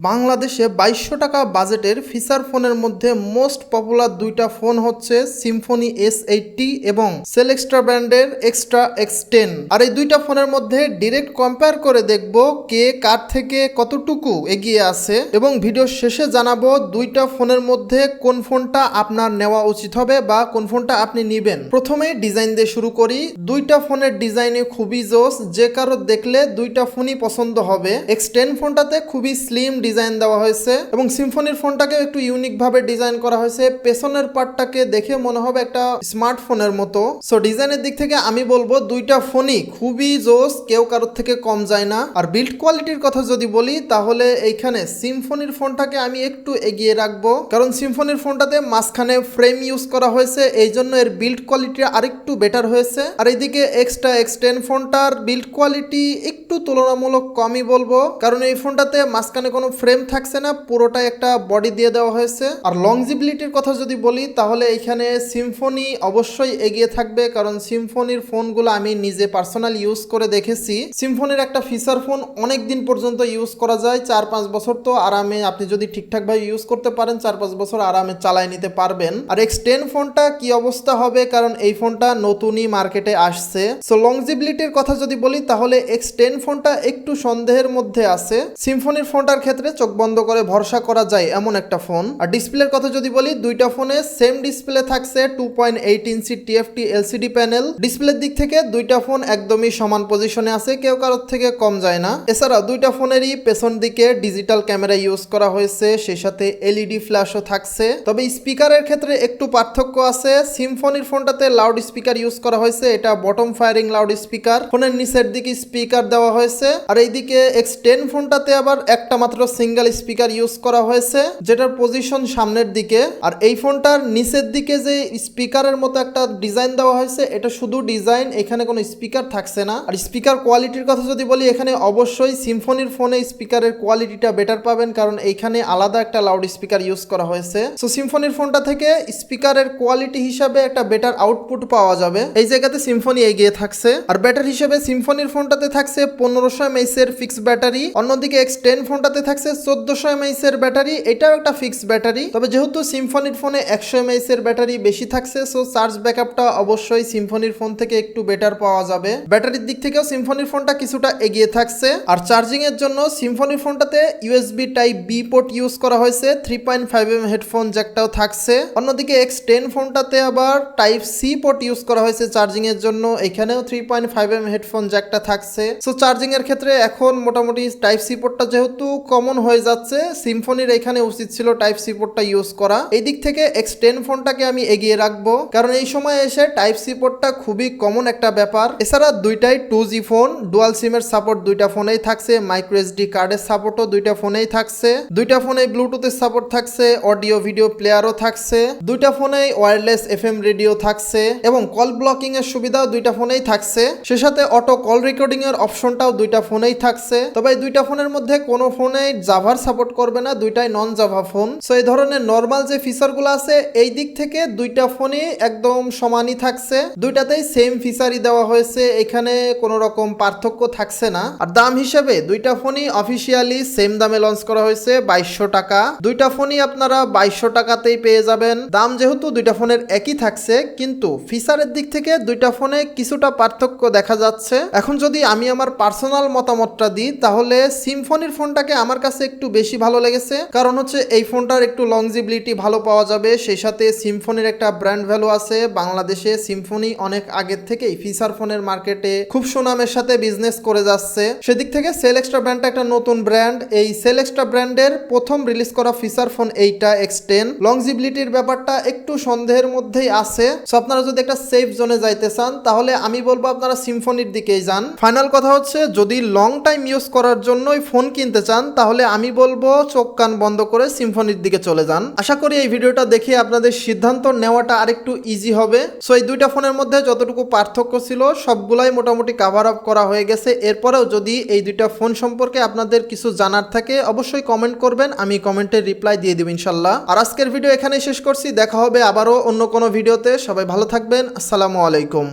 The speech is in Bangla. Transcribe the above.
বাংলাদেশে বাইশশো টাকা বাজেটের ফিচার ফোনের মধ্যে মোস্ট পপুলার দুইটা ফোন হচ্ছে সিম্ফনি এস এইটটি এবং সেল এক্সট্রা ব্র্যান্ডের এক্সট্রা এক্স টেন। আর এই দুইটা ফোনের মধ্যে ডিরেক্ট কম্পেয়ার করে দেখব কে কার থেকে কতটুকু এগিয়ে আছে এবং ভিডিও শেষে জানাব দুইটা ফোনের মধ্যে কোন ফোনটা আপনার নেওয়া উচিত হবে বা কোন ফোনটা আপনি নিবেন। প্রথমে ডিজাইন দিয়ে শুরু করি। দুইটা ফোনের ডিজাইনে খুবই জোস, যে কারও দেখলে দুইটা ফোনই পছন্দ হবে। এক্স টেন ফোনটাতে খুবই স্লিম দেওয়া হয়েছে। এবং সিম্ফনির ফোনটাকে একটু ইউনিক ভাবে ডিজাইন করা হয়েছে। পেছনের পার্টটাকে দেখে মনে হবে একটা স্মার্টফোনের মতো। সো ডিজাইনের দিক থেকে আমি বলব, দুইটা ফোনই খুবই জোস, কেউ কারোর থেকে কম যায় না। আর বিল্ড কোয়ালিটির কথা যদি বলি, তাহলে এইখানে সিম্ফনির ফোনটাকে আমি একটু এগিয়ে রাখব। কারণ সিম্ফনির ফোনটাতে মাঝখানে ফ্রেম ইউজ করা হয়েছে, এই জন্য এর বিল্ড কোয়ালিটি আরেকটু বেটার হয়েছে। আর এইদিকে এক্সট্রা এক্স টেন ফোনটার বিল্ড কোয়ালিটি একটু তুলনামূলক কমই বলব। কারণ এই ফোনটাতে মাঝখানে কোনো ফ্রেম থাকছে না, পুরোটাই একটা বডি দিয়ে দেওয়া হয়েছে। আর লংজিবিলিটির কথা যদি বলি, তাহলে এখানে সিম্ফনি অবশ্যই এগিয়ে থাকবে, কারণ সিম্ফনির ফোনগুলো আমি নিজে পার্সোনাল ইউজ করে দেখেছি। সিম্ফনির একটা ফিচার ফোন অনেক দিন পর্যন্ত ইউজ করা যায় চার পাঁচ বছর তো আরামে আপনি যদি ঠিকঠাকভাবে ইউজ করতে পারেন চার পাঁচ বছর আরামে চালায় নিতে পারবেন। আর এক্স টেন ফোনটা কি অবস্থা হবে, কারণ এই ফোনটা নতুনই মার্কেটে আসছে। সো লংজিবিলিটির কথা যদি বলি, তাহলে এক্স টেন ফোনটা একটু সন্দেহের মধ্যে আছে। সিম্ফনির ফোনটার ক্ষেত্রে চোখ বন্ধ করে ভরসা করা যায় এমন একটা ফোন। আর ডিসপ্লের কথা যদি বলি, দুইটা ফোনে সেম ডিসপ্লে থাকছে two point eight inch TFT LCD panel ডিসপ্লের দিক থেকে দুইটা ফোন একদমই সমান পজিশনে আছে, কেউ কারোর থেকে কম যায় না। এছাড়া দুইটা ফোনেরই পেছন দিকে ডিজিটাল ক্যামেরা ইউজ করা হয়েছে, সেই সাথে এলইডি ফ্ল্যাশও থাকছে। তবে স্পিকারের ক্ষেত্রে একটু পার্থক্য আছে। সিম্ফনির ফোনটাতে লাউড স্পিকার ইউজ করা হয়েছে, এটা বটম ফায়ারিং লাউড স্পিকার ফোনের নিচের দিকে স্পিকার দেওয়া হয়েছে, আর এইদিকে এক্স টেন ফোনটাতে আবার একটা মাত্র সিঙ্গেল স্পিকার ইউজ করা হয়েছে, যেটার পজিশন সামনের দিকে। আর এই ফোনটার নিচের দিকে যে স্পিকারের মতো একটা ডিজাইন দেওয়া হয়েছে, এটা শুধু ডিজাইন এখানে কোনো স্পিকার থাকছে না। আর স্পিকার কোয়ালিটির কথা যদি বলি, এখানে অবশ্যই সিম্ফনির ফোনে স্পিকারের কোয়ালিটিটা বেটার পাবেন, কারণ এইখানে আলাদা একটা লাউড স্পিকার ইউজ করা হয়েছে। সো সিম্ফনির ফোনটা থেকে স্পিকারের কোয়ালিটি হিসাবে একটা বেটার আউটপুট পাওয়া যাবে। এই জায়গাতে সিম্ফনি এগিয়ে থাকছে। আর ব্যাটারি হিসেবে সিম্ফনির ফোনটাতে থাকছে পনেরোশো এমএইচ এর ফিক্স ব্যাটারি অন্যদিকে এক্স টেন ফোনটাতে থাকছে চোদ্দশো এমএইচ এর ব্যাটারি, এটাও একটা ফিক্স ব্যাটারি। তবে যেহেতু সিম্ফনির ফোনে একশো এমএইচ এর ব্যাটারি বেশি থাকছে সো চার্জ ব্যাকআপটা অবশ্যই সিম্ফনির ফোন থেকে একটু বেটার পাওয়া যাবে। ব্যাটারির দিক থেকেও সিম্ফনির ফোনটা কিছুটা এগিয়ে থাকছে। আর চার্জিং এর জন্য সিম্ফনির ফোনটাতে USB type B port use করা হয়েছে three point five M headphone জ্যাকটাও থাকছে। অন্যদিকে এক্স টেন ফোনটাতে আবার টাইপ সি পোর্ট ইউজ করা হয়েছে চার্জিং এর জন্য, এখানেও three point five M headphone জ্যাকটা থাকছে। সো চার্জিং এর ক্ষেত্রে এখন মোটামুটি টাইপ সি পোর্টটা যেহেতু কমন হয়ে যাচ্ছে সিম্ফনির এখানে উচিত ছিল টাইপ সি পোর্টটা ইউজ করা। এই দিক থেকে এক্স টেন ফোনটাকে আমি এগিয়ে রাখব, কারণ এই সময় এসে টাইপ সি পোর্টটা খুবই কমন একটা ব্যাপার। এছাড়া দুইটাই টু জি ফোন ডুয়াল সিমের সাপোর্ট দুইটা ফোনেই থাকছে মাইক্রো এসডি কার্ডের সাপোর্টও দুইটা ফোনেই থাকছে। দুইটা ফোনে ব্লুটুথের সাপোর্ট থাকছে অডিও ভিডিও প্লেয়ারও থাকছে। দুইটা ফোনেই ওয়্যারলেস এফ এম রেডিও থাকছে এবং কল ব্লকিং এর সুবিধাও দুইটা ফোনেই থাকছে। সে সাথে অটো কল রেকর্ডিং এর অপশনটাও দুইটা ফোনেই থাকছে। তবে দুইটা ফোনের মধ্যে কোনো ফোনে জাভার সাপোর্ট করবে না, দুইটাই নন জাভা ফোন সো এই ধরনের নর্মাল যে ফিচারগুলো আছে, এই দিক থেকে দুইটা ফোনই একদম সমানই থাকছে। দুইটাতেই সেম ফিচারই দেওয়া হয়েছে, এখানে কোনো রকম পার্থক্য থাকছে না। আর দাম হিসেবে দুইটা ফোনই অফিসিয়ালি সেম দামে লঞ্চ করা হয়েছে, বাইশশো টাকা। দুইটা ফোনই আপনারা বাইশশো টাকাতেই পেয়ে যাবেন। দাম যেহেতু দুইটা ফোনের একই থাকছে, কিন্তু ফিচারের দিক থেকে দুইটা ফোনে কিছুটা পার্থক্য দেখা যাচ্ছে। এখন যদি আমি আমার পার্সোনাল মতামতটা দিই, তাহলে সিম্ফনির ফোনটাকে আমার কাছে একটু বেশি ভালো লেগেছে। কারণ হচ্ছে এই ফোনটার একটু লংজিবিলিটি ভালো পাওয়া যাবে। সেই সাথে সিম্ফনির একটা ব্র্যান্ড ভ্যালু আছে। বাংলাদেশে সিম্ফনি অনেক আগের থেকেই ফিচার ফোনের মার্কেটে খুব সুনামের সাথে বিজনেস করে যাচ্ছে। সেদিক থেকে সেল এক্সট্রা ব্র্যান্ডটা একটা নতুন ব্র্যান্ড এই সেল এক্সট্রা ব্র্যান্ডের প্রথম রিলিজ করা ফিচার ফোন এইটা এক্স টেন লংজিবিলিটির ব্যাপারটা একটু সন্দেহের মধ্যেই আছে। সো আপনারা যদি একটা সেফ জোনে যাইতে চান, তাহলে আমি বলব আপনারা সিম্ফনির দিকেই যান। ফাইনাল কথা হচ্ছে, যদি লং টাইম ইউজ করার জন্যই ফোন কিনতে চান, তাহলে আমি বলব চোখ কান বন্ধ করে সিম্ফনির দিকে চলে যান। আশা করি এই ভিডিওটা দেখে আপনাদের সিদ্ধান্ত নেওয়াটা আরেকটু ইজি হবে। সো এই দুইটা ফোনের মধ্যে যতটুকু পার্থক্য ছিল, সবগুলাই মোটামুটি কাভার আপ করা হয়ে গেছে। এরপরেও যদি এই দুইটা ফোন সম্পর্কে আপনাদের কিছু জানার থাকে, অবশ্যই কমেন্ট করবেন, আমি কমেন্টের রিপ্লাই দিয়ে দিব ইনশাল্লাহ। আর আজকের ভিডিও এখানেই শেষ করছি, দেখা হবে আবারও অন্য কোনো ভিডিওতে সবাই ভালো থাকবেন, আসসালামু আলাইকুম।